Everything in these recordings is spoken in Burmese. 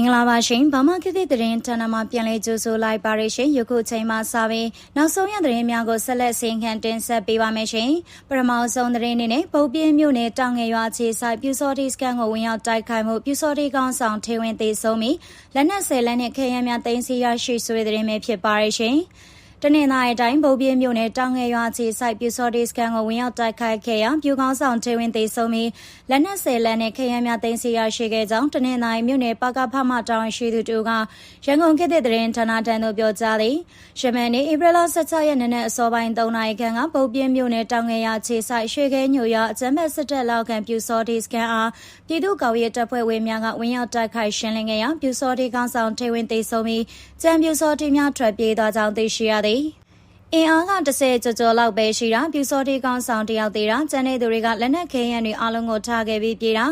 င်္ဂလာပါရှင်ဗမာခေတ်သစ်သတင်းဌာနမှပြန်လည်ကြိုဆိုလိုက်ပါရရှင်ယခုချိန်မှစပြီးနောက်ဆုံးရသတင်းများကိုဆက်လက်ဆင်ခံတင်ဆက်ပေးပါမယ်ရှင်ပထမဆုံးသတင်းအနေနဲ့ပုတ်ပြင်းမြို့နယ်တောင်ငယ်ရွာခြေဆိုင်ပြူစောတိစကန်ကိုဝင်ရောက်တိုက်ခိုက်မှုပြူစောတိကောင်းဆောင်ထေဝင်သေးဆုံးပြီးလက်နက်ဆယ်လက်နဲ့ခဲယမ်းများတင်စီရရှိဆွေသတင်းပဲဖြစ်ပါရရှင် တနင်္လာရီတိုင်းဗုတ်ပြင်းမြို့နယ်တောင်ငယ်ရွာခြေဆိုင်ပြူစော်ဒီစကန်ကိုဝင်ရောက်တိုက်ခိုက်ခဲ့ရာပြူကောင်းဆောင်ထေဝင်းသေးဆုံးပြီးလက်နက်ဆယ်လက်နဲ့ခရမ်းများသိမ်းဆည်းရရှိခဲ့ကြောင်းတနင်္လာရီမြို့နယ်ပကဖမတောင်ရှိသူတို့ကရန်ကုန်ခေတ်သစ်သတင်းဌာနတန်းတို့ပြောကြားသည်ရှမန်နေ့ဧပြီလ16ရက်နေ့နဲ့အစောပိုင်း3နာရီခန့်ကဗုတ်ပြင်းမြို့နယ်တောင်ငယ်ရွာခြေဆိုင်ရွှေခဲညိုရွာအကြမ်းဖက်စစ်တပ်လောက်ခံပြူစော်ဒီစကန်အားပြည်သူ့ကော်ရဲတပ်ဖွဲ့ဝင်များကဝင်ရောက်တိုက်ခိုက်ရှင်းလင်းခဲ့ရာပြူစော်ဒီကောင်းဆောင်ထေဝင်းသေးဆုံးပြီးကြံပြူစော်ဒီများထွက်ပြေးသွားကြောင်းသိရှိရသည်အင်အားက30ကျော်ကျော်လောက်ပဲရှိတာပြူစောတိကောင်းဆောင်တယောက်သေးတာကျန်တဲ့သူတွေကလက်နက်ခဲယမ်းတွေအလုံးကိုထားခဲ့ပြီးပြေးတာ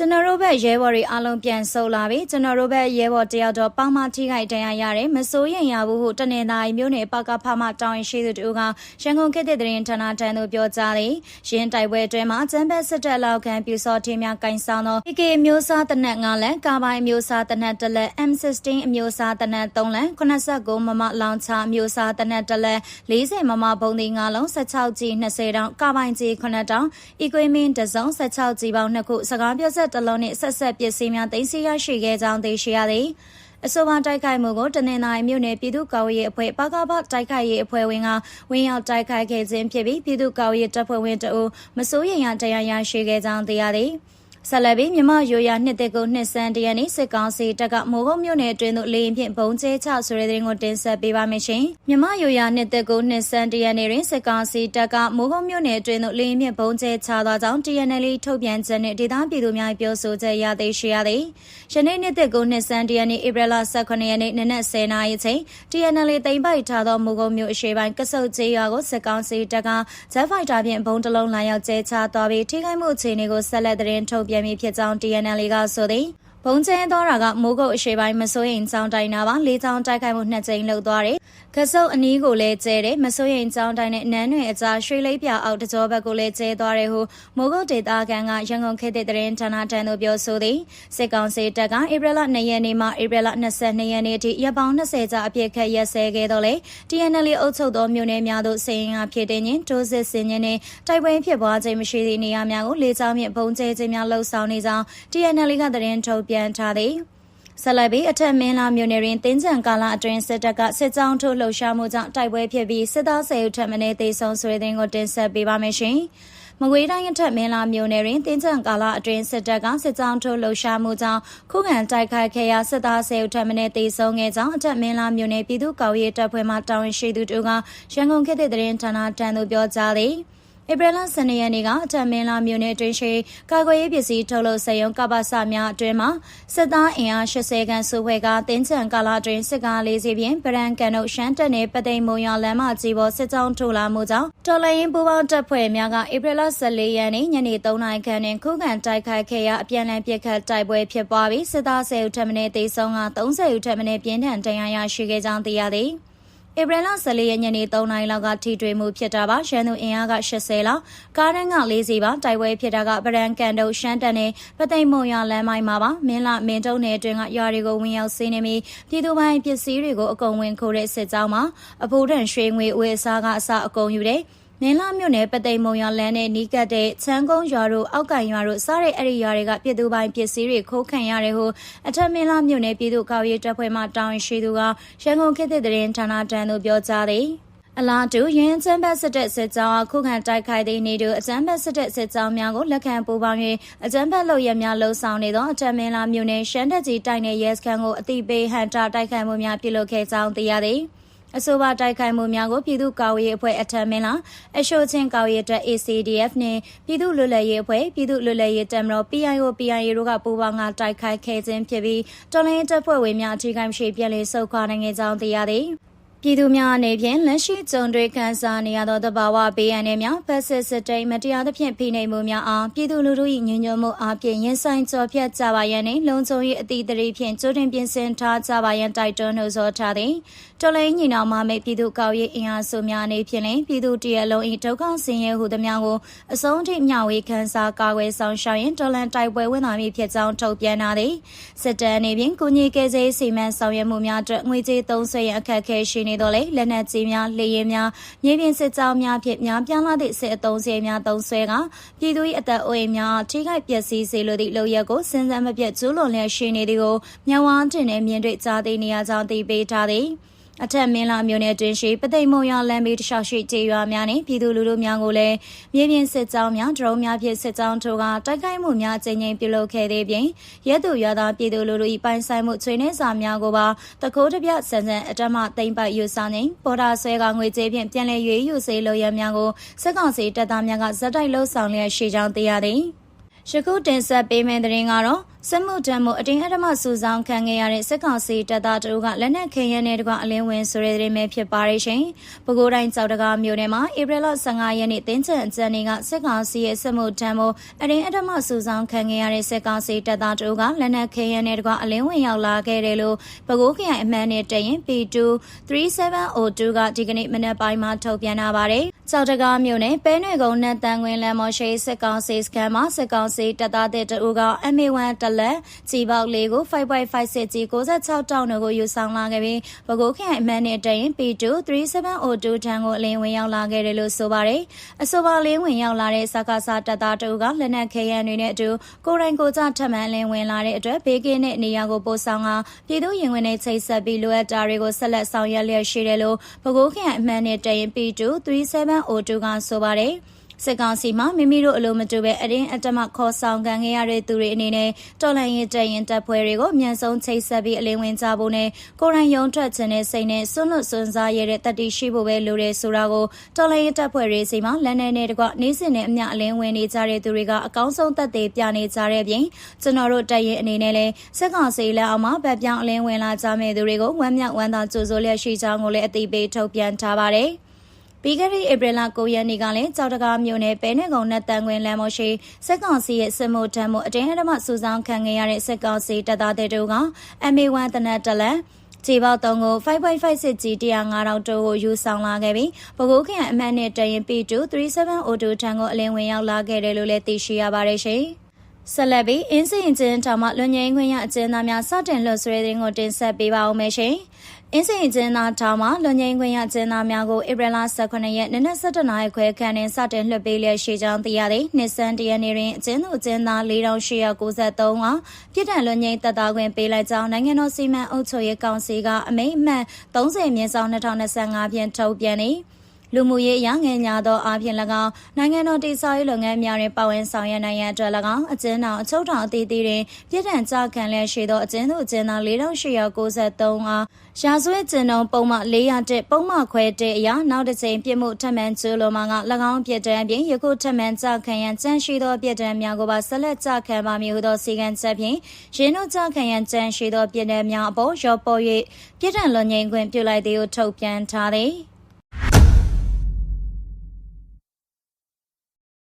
ကျွန်တော်တို့ဘက်ရဲဘော်တွေအားလုံးပြန်ဆုတ်လာပြီကျွန်တော်တို့ဘက်ရဲဘော်တယောက်တော့ပေါင်းမထိခိုက်တရားရတယ်မစိုးရင်ရဘူးဟုတနင်္သာရီမြို့နယ်ပကဖမတောင်းရင်ရှိသူတို့ကရန်ကုန်ခေတ်သစ်သတင်းဌာနထံသို့ပြောကြားလေရင်းတိုက်ပွဲအတွင်းမှာကျန်းဘက်စစ်တပ်လောက်ခံပြူစောထင်းများကင်ဆောင်သော PK မျိုးစားတနက်9လက်ကာပိုင်းမျိုးစားတနက်1လက် M16 အမျိုးစားတနက်3လက်89မမလောင်ချမျိုးစားတနက်1လက်40မမဘုံဒီ9လုံး16ကြီး20တောင်ကာပိုင်းကြီး9တောင် equipment တစုံ16ကြီးပေါင်း2ခုစကားပြောဆက်တစ်လုံးနှင့်ဆက်ဆက်ပစ္စည်းများတင်စီရရှိခဲ့ကြောင်းသိရှိရသည်အဆိုပါတိုက်ခိုက်မှုကိုတနင်္လာရီမြို့နယ်ပြည်သူ့ကာကွယ်ရေးအဖွဲ့ပကပတိုက်ခိုက်ရေးအဖွဲ့ဝင်ကဝင်းရောက်တိုက်ခိုက်ခဲ့ခြင်းဖြစ်ပြီးပြည်သူ့ကာကွယ်ရေးတပ်ဖွဲ့ဝင်တအူမစိုးရိမ်ရတရားရရှိခဲ့ကြောင်းသိရသည်။ ဆက်လက်ပြီးမြမရိုရနှစ်သက်ကိုနှစ်ဆန်းတရနေ့စစ်ကောင်စီတပ်ကမိုးကုတ်မြို့နယ်အတွင်းသို့လေရင်ဖြင့်ဘုံကျဲချဆိုတဲ့တဲ့ရင်ကိုတင်ဆက်ပေးပါမယ်ရှင်။မြမရိုရနှစ်သက်ကိုနှစ်ဆန်းတရနေ့တွင်စစ်ကောင်စီတပ်ကမိုးကုတ်မြို့နယ်အတွင်းသို့လေရင်ဖြင့်ဘုံကျဲချသွားကြောင်း TNL ထုတ်ပြန်ချက်နဲ့ဒေသပြည်သူများပြောဆိုချက်ရသေးရှိရသည်။ယနေ့နှစ်သက်ကိုနှစ်ဆန်းတရနေ့ဧပြီလ18ရက်နေ့နနက်10:00နာရီချိန် TNL တိမ်ပိုက်ထားသောမိုးကုတ်မြို့အရှေ့ပိုင်းကဆုတ်ကျေးရွာကိုစစ်ကောင်စီတပ်ကဂျက်ဖိုက်တာဖြင့်ဘုံတလုံးလာရောက်ကျဲချသွားပြီးထိခိုက်မှုအခြေအနေကိုဆက်လက်သတင်းထုတ်ပြန်မည်ဖြစ်ကြောင်း TNL ကဆိုသည်ဘုံကျဲသောတာကမိုးကုတ်အရှိပိုင်းမစိုးရင်ကြောင်းတိုင်နာပါလေးချောင်းတိုက်ခိုက်မှုနှစ်ကြိမ်လုပ်သွားတယ်။ ခစုပ်အနီးကိုလည်းကျဲတယ်မစိုးရင်ကြောင်းတိုင်နဲ့နန်းတွေအကြားရွှေလိပ်ပြအောက်တကြောဘက်ကိုလည်းကျဲသွားတယ်ဟုမိုးကုတ်ဒေသခံကရန်ကုန်ခေတ်တဲ့သတင်းဌာနတန်းတို့ပြောဆိုသည်စစ်ကောင်စီတပ်ကဧပြီလ2ရက်နေ့မှဧပြီလ22ရက်နေ့အထိရပ်ပေါင်း20ကြာအပြည့်ခတ်ရက်စဲခဲ့တော့လေ TNL အုပ်ချုပ်သောမြို့နယ်များသို့စည်ရင်အားဖြစ်တဲ့ညင်တိုးစစ်စင်ရင်နဲ့တိုက်ပွဲဖြစ်ပွားခြင်းမရှိသည့်နေရာများကိုလေကြောင်းဖြင့်ပုံကျဲခြင်းများလှုပ်ဆောင်နေကြောင်း TNL ကသတင်းထုတ်ပြန်ထားသည် ဆက်လက်ပြီးအထက်မင်းလာမြို့နယ်တွင်တင်းကြံကာလအတွင်းစစ်တပ်ကစစ်ကြောင်းထိုးလှုပ်ရှားမှုကြောင့်တိုက်ပွဲဖြစ်ပြီးစစ်သားဆယ်ဦးထပ်မံတေဆုံးဆွေးတဲ့ကိုတင်ဆက်ပေးပါမယ်ရှင်။မကွေးတိုင်းအထက်မင်းလာမြို့နယ်တွင်တင်းကြံကာလအတွင်းစစ်တပ်ကစစ်ကြောင်းထိုးလှုပ်ရှားမှုကြောင့်ခုခံတိုက်ခိုက်ခဲ့ရာစစ်သားဆယ်ဦးထပ်မံတေဆုံးခဲ့ကြောင်းအထက်မင်းလာမြို့နယ်ပြည်သူ့ကော်ရေးတပ်ဖွဲ့မှတာဝန်ရှိသူတို့ကရန်ကုန်ခေတ်သစ်သတင်းဌာနတန်းသို့ပြောကြားသည်။ ဧပြီလ12ရက်နေ့ကအထက်မင်းလာမြို့နယ်တွင်ရှိကာကွယ်ရေးပစ္စည်းထုတ်လုပ်စက်ရုံကပ္ပစများအတွင်းမှာစစ်သားအင်အား80ခန်းစုဖွဲ့ကတင်းချံကာလာတွင်စစ်ကားလေးစီးဖြင့်ဗရန်ကန်တို့ရှမ်းတပ်နယ်ပသိမ်မုံရလမ်းမကြီးပေါ်စစ်ကြောင်းထိုးလာမှုကြောင့်တော်လိုင်းပူပေါင်းတပ်ဖွဲ့များကဧပြီလ14ရက်နေ့ညနေ3နာရီခန့်တွင်ခုခံတိုက်ခိုက်ခဲ့ရာအပြန်အလှန်ပစ်ခတ်တိုက်ပွဲဖြစ်ပွားပြီးစစ်သား10ဦးထပ်မံတေဆုံးက30ဦးထပ်မံပြင်းထန်ဒဏ်ရာရရှိခဲ့ကြောင်းသိရသည်။ ဧပြီလ14ရက်ညနေ3နာရီလောက်ကထိတွေ့မှုဖြစ်တာပါရန်သူအင်အားက80လောက်ကားတန်းက၄စီးပါတိုက်ပွဲဖြစ်တာကဗရန်ကန်တို့ရှမ်းတန်နဲ့ပသိမ်မုံရလမ်းမိုင်းမှာပါမင်းလာမင်းတုံးနယ်အတွင်းကရွာတွေကိုဝင်ရောက်စီးနေပြီးပြည်သူပိုင်းပစ္စည်းတွေကိုအကုန်ဝင်ခိုးတဲ့စစ်ကြောင်းမှာအဖိုးတန်ရွှေငွေအဝယ်အစားကအစအကုန်ယူတဲ့ မင်းလာမြို့နယ်ပသိမ်မုံရလန်းနဲ့နီးကပ်တဲ့ချမ်းကုန်းရွာတို့အောက်ကန်ရွာတို့စားတဲ့အဲ့ဒီရွာတွေကပြည်သူပိုင်းပစ္စည်းတွေခိုးခံရတယ်ဟုအထက်မင်းလာမြို့နယ်ပြည်သူ့ကောက်ရေးတပ်ဖွဲ့မှတာဝန်ရှိသူကရန်ကုန်ခေတ်သစ်သတင်းဌာနတန်းသို့ပြောကြားသည်အလားတူရင်းချမ်းဘတ်စစ်တပ်စစ်ကြောင်းခုခံတိုက်ခိုက်သည့်နေတူအကြမ်းဖက်စစ်တပ်စစ်ကြောင်းများကိုလက်ခံပူးပေါင်း၍အကြမ်းဖက်လုပ်ရများလှုံ့ဆော်နေသောအထက်မင်းလာမြို့နယ်ရှမ်းတပ်ကြီးတိုက်နယ်ရဲစခန်းကိုအတိပေးဟန်တာတိုက်ခိုက်မှုများပြုလုပ်ခဲ့ကြောင်းသိရသည်။ အဆိုပါတိုက်ခိုက်မှုများကိုပြည်သူ့ကာကွယ်ရေးအဖွဲ့အထက်မင်းလားအရှိုချင်းကာကွယ်ရေးတပ် ACDF နှင့်ပြည်သူ့လွတ်လပ်ရေးအဖွဲ့ပြည်သူ့လွတ်လပ်ရေးတပ်မတော် PIO PIA တို့ကပူးပေါင်းကတိုက်ခိုက်ခဲ့ခြင်းဖြစ်ပြီးတော်လိုင်းတပ်ဖွဲ့ဝင်များအထူးကိမရှိပြည်လည်ဆုတ်ခွာနိုင်ခဲ့ကြောင်းသိရသည် ပြည်သူများအနေဖြင့်လက်ရှိကြုံတွေ့ခံစားနေရသောတဘာဝဘေးအန္တရာယ်များဖက်စစ်စစ်တိမ်မတရားသဖြင့်ဖိနှိပ်မှုများအားပြည်သူလူထု၏ညှဉ်းညွတ်မှုအပြင်ရင်ဆိုင်ကြော်ဖြတ်ကြပါရန်နှင့်လုံခြုံရေးအသည့်တရေဖြင့်ကြိုတင်ပြင်ဆင်ထားကြပါရန်တိုက်တွန်းနှိုးဆော်ထားသည်တော်လိုင်းညီနောင်မမိတ်ပြည်သူကောက်ရေးအင်အားစုများအနေဖြင့်လည်းပြည်သူတရလုံး၏ဒုက္ခဆင်းရဲဟုသမျှကိုအဆုံးထိမျှဝေခံစားကာကွယ်ဆောင်ရှောက်ရင်တော်လန်တိုက်ပွဲဝင်လာမည်ဖြစ်ကြောင်းထုတ်ပြန်ထားသည်စစ်တပ်အနေဖြင့်ကုညီကယ်ဆယ်စီမံဆောင်ရွက်မှုများအတွက်ငွေကြေးသုံးစွဲရန်အခက်အခဲရှိနေတော့လေလက်နက်ကြီးများလေရင်များမြေပြင်စစ်ကြောင်းများဖြင့်များပြားလာသည့်စစ်အုံစဲများသုံးဆွဲကပြည်သူ၏အသက်အိုးအိမ်များထိခိုက်ပျက်စီးစေလိုသည့်လုပ်ရက်ကိုစဉ်းစားမပြတ်ကျူးလွန်လျက်ရှိနေသည်ကိုမြဝန်းတင်နဲ့မြင်တွေ့ကြားသိနေရကြောင်းသိပေးထားသည် အထက်မင်းလာမျိုးနယ်တွင်ရှိပသိမ်မုံရလမ်းဘေးတလျှောက်ရှိကျေးရွာများနှင့်ပြည်သူလူထုများကိုလည်းမြေပြင်စစ်ကြောင်းများဒရုန်းများဖြင့်စစ်ကြောင်းထိုးကတိုက်ခိုက်မှုများကျင်းချင်းပြုလုပ်ခဲ့သည့်ပြင်ရဲသူရွာသားပြည်သူလူထု၏ပိုင်ဆိုင်မှုချွေနှဲစာများကိုပါတကိုးတပြဆန်ဆန်အတမသိမ့်ပိုက်ယူဆောင်နေပေါ်တာဆွဲကငွေကြေးဖြင့်ပြန်လည်ရွေးယူစေလိုရများကိုစစ်ကောင်စီတပ်သားများကဇက်တိုက်လှုပ်ဆောင်လျက်ရှိကြောင်းသိရသည်ယခုတင်ဆက်ပေးမယ့်သတင်းကတော့ စစ်မှုထမ်းမှုအတင်းအဓမ္မစူဆောင်းခံခဲ့ရတဲ့စစ်ကောင်စီတပ်သားတို့ကလက်နက်ခဲယမ်းနဲ့တကွအလင်းဝင်ဆိုတဲ့သတင်းပဲဖြစ်ပါရဲ့ရှင်။ပဲခူးတိုင်းကြောက်တကားမြို့နယ်မှာဧပြီလ15ရက်နေ့တင်းချန်အကြံတွေကစစ်ကောင်စီရဲ့စစ်မှုထမ်းမှုအတင်းအဓမ္မစူဆောင်းခံခဲ့ရတဲ့စစ်ကောင်စီတပ်သားတို့ကလက်နက်ခဲယမ်းနဲ့တကွအလင်းဝင်ရောက်လာခဲ့တယ်လို့ပဲခူးခရိုင်အမှန်နဲ့တရင် P2 3702ကဒီကနေ့မနက်ပိုင်းမှာထုတ်ပြန်လာပါတယ်။ကြောက်တကားမြို့နယ်ပဲနယ်ကုန်းနဲ့တန်ခွင်လမ်းမော်ရှိစစ်ကောင်စီစခန်းမှာစစ်ကောင်စီတပ်သားတဲ့တူက MA1 တလက်ကြီးပေါက်လေးကို5.56ကြီး66တောင်းတို့ကိုယူဆောင်လာခဲ့ပြီးပဲခူးခရိုင်အမှန်နဲ့တရင် P2 3702တန်းကိုအလင်းဝင်ရောက်လာခဲ့တယ်လို့ဆိုပါတယ်။အဆိုပါလင်းဝင်ရောက်လာတဲ့စကားစားတပ်သားတို့ကလက်နက်ခဲယမ်းတွေနဲ့အတူကိုရိုင်းကိုကြထမှန်လင်းဝင်လာတဲ့အတွက်ဘေးကင်းတဲ့နေရာကိုပို့ဆောင်ကပြည်သူရင်ဝင်နဲ့ချိတ်ဆက်ပြီးလိုအပ်တာတွေကိုဆက်လက်ဆောင်ရွက်လျက်ရှိတယ်လို့ပဲခူးခရိုင်အမှန်နဲ့တရင် P2 3702ကဆိုပါတယ်။ စစ်ကောင်စီမှမိမိတို့အလိုမတူပဲအရင်အတမခေါ်ဆောင်ခံခဲ့ရတဲ့သူတွေအနေနဲ့တော်လှန်ရေးတပ်ရင်တပ်ဖွဲ့တွေကိုအမြန်ဆုံးချိတ်ဆက်ပြီးအလင်းဝင်ကြဖို့နဲ့ကိုရိုင်းရုံထွက်ခြင်းနဲ့စိတ်နဲ့စွန့်လွတ်စွန့်စားရတဲ့တတိရှိဖို့ပဲလိုတယ်ဆိုတာကိုတော်လှန်ရေးတပ်ဖွဲ့တွေစီမှလက်နေနဲ့တကွနေစဉ်နဲ့အမျှအလင်းဝင်နေကြတဲ့သူတွေကအကောင်းဆုံးသက်သေပြနေကြတဲ့ပြင်ကျွန်တော်တို့တပ်ရင်အနေနဲ့လည်းစစ်ကောင်စီလက်အောက်မှာဗတ်ပြောင်းအလင်းဝင်လာကြမဲ့သူတွေကိုဝမ်းမြောက်ဝမ်းသာကြိုဆိုလျက်ရှိကြောင်းကိုလည်းအသိပေးထုတ်ပြန်ထားပါတယ်။ ပြီးခဲ့တဲ့ဧပြီလ9ရက်နေ့ကလည်းကြောက်တကားမြို့နယ်ပဲနဲ့ကုန်းနဲ့တန်ခွင်လမ်းမရှိစက်ကောင်စီရဲ့စစ်မှုထမ်းမှုအတင်းအဓမ္မစူဆောင်းခံခဲ့ရတဲ့စက်ကောင်စီတပ်သားတွေတို့က MA1 တနက်တလက်ခြေပေါက်တုံးကို5.56 G 105တောင်တိုးကိုယူဆောင်လာခဲ့ပြီးပဲခူးခရိုင်အမှတ်နဲ့တရင် P2 3702ထံကိုအလင်းဝင်ရောက်လာခဲ့တယ်လို့လည်းသိရှိရပါတယ်ရှင်။ဆက်လက်ပြီးအင်းစိန်ကျင်းထောင်မှလွန်ငင်းခွင့်ရအကျဉ်းသားများစတင်လွှတ်ဆွဲတဲ့ကိုတင်ဆက်ပေးပါဦးမယ်ရှင်။ အင်းစိန်ကျင်းသားထောင်မှာလွန်ငင်းခွင့်ရကျင်းသားများကိုဧပြီလ18ရက်နေ့နက်7:00နာရီခွဲခန့်တွင်စတင်လွှတ်ပေးလျက်ရှိကြောင်းသိရသည်။နှစ်ဆန်းတရနေ့တွင်အကျဉ်းသူအကျဉ်းသား4893ဟာပြည်ထန်လွန်ငင်းတပ်သားခွင့်ပေးလိုက်ကြောင်းနိုင်ငံတော်စီမံအုပ်ချုပ်ရေးကောင်စီကအမိန့်အမှတ်30မြင်းဆောင်2025ဖြင့်ထုတ်ပြန်သည်။ လူမှုရေးအရငယ်ညာသောအားဖြင့်၎င်းနိုင်ငံတော်တည်ဆောက်ရေးလုပ်ငန်းများတွင်ပါဝင်ဆောင်ရွက်နိုင်ရန်အတွက်၎င်းအကျဉ်းတော်အချုပ်ထောင်အသီးသီးတွင်ပြည်ထန်ကြခံလျက်ရှိသောအကျဉ်းသူအကျဉ်းသား4893အားရာဇဝတ်ကျင်းတော်ပုံမှ400တက်ပုံမှခွဲတဲ့အရာနောက်တစ်ချိန်ပြစ်မှုထပ်မံကျူးလွန်မှာက၎င်းပြစ်ဒဏ်ပြင်ယခုထပ်မံကြခံရန်ကြံရှိသောပြစ်ဒဏ်များကိုပါဆက်လက်ကြခံပါမည်ဟုသောစီကံချက်ဖြင့်ရင်းတို့ကြခံရန်ကြံရှိသောပြစ်ဒဏ်များအပေါ်ရောပေါ်၍ပြစ်ဒဏ်လွန်ငင်းခွင့်ပြုလိုက်သည်ဟုထုတ်ပြန်ထားသည်